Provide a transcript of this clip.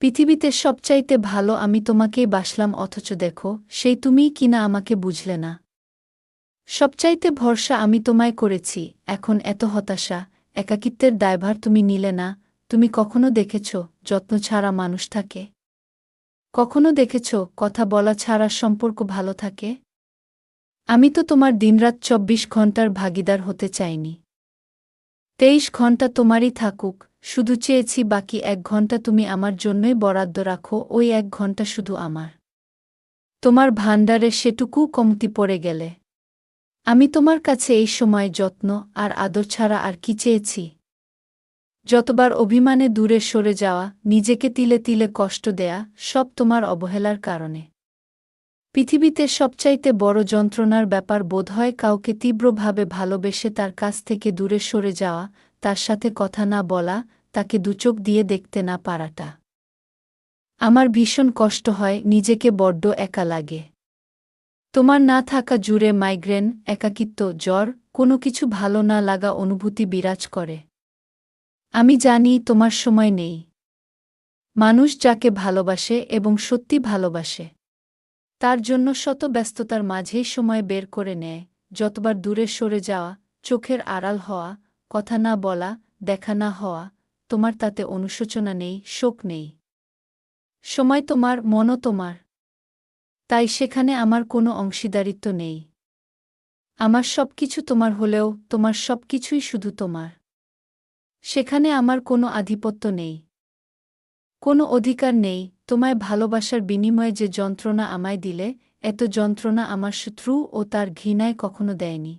পৃথিবীতে সবচাইতে ভালো আমি তোমাকেই বাসলাম, অথচ দেখো, সেই তুমিই কিনা আমাকে বুঝলে না। সবচাইতে ভরসা আমি তোমায় করেছি, এখন এত হতাশা, একাকিত্বের দায়ভার তুমি নিলে না, তুমি কখনো দেখেছ, যত্ন ছাড়া মানুষ থাকে? কখনো দেখেছ, কথা বলা ছাড়া সম্পর্ক ভালো থাকে? আমি তো তোমার দিনরাত চব্বিশ ঘণ্টার ভাগিদার হতে চাইনি। তেইশ ঘণ্টা তোমারই থাকুক, শুধু চেয়েছি বাকি এক ঘণ্টা তুমি আমার জন্যই বরাদ্দ রাখো, ওই এক ঘণ্টা শুধু আমার। তোমার ভাণ্ডারে সেটুকু কমতি পড়ে গেলে। আমি তোমার কাছে এই সময় যত্ন আর আদর ছাড়া আর কি চেয়েছি? যতবার অভিমানে দূরে সরে যাওয়া, নিজেকে তিলে তিলে কষ্ট দেয়া, সব তোমার অবহেলার কারণে। পৃথিবীতে সবচাইতে বড় যন্ত্রণার ব্যাপার বোধহয় কাউকে তীব্রভাবে ভালোবেসে তার কাছ থেকে দূরে সরে যাওয়া, তার সাথে কথা না বলা, তাকে দুচোখ দিয়ে দেখতে না পারাটা। আমার ভীষণ কষ্ট হয়, নিজেকে বড্ড একা লাগে। তোমার না থাকা জুড়ে মাইগ্রেন, একাকিত্ব, জ্বর, কোনো কিছু ভালো না লাগা অনুভূতি বিরাজ করে। আমি জানি তোমার সময় নেই। মানুষ যাকে ভালোবাসে এবং সত্যি ভালোবাসে। তার জন্য শত ব্যস্ততার মাঝেই সময় বের করে নেয়, যতবার দূরে সরে যাওয়া, চোখের আড়াল হওয়া, কথা না বলা, দেখা না হওয়া, তোমার তাতে অনুশোচনা নেই, শোক নেই। সময় তোমার, মনও তোমার। তাই সেখানে আমার কোনো অংশীদারিত্ব নেই। আমার সব কিছু তোমার হলেও, তোমার সব কিছুই শুধু তোমার। সেখানে আমার কোনো আধিপত্য নেই। কোনো অধিকার নেই তোমায় ভালোবাসার বিনিময়ে যে যন্ত্রণা আমায় দিলে, এত যন্ত্রণা আমার শত্রু ও তার ঘৃণায় কখনো দেয়নি।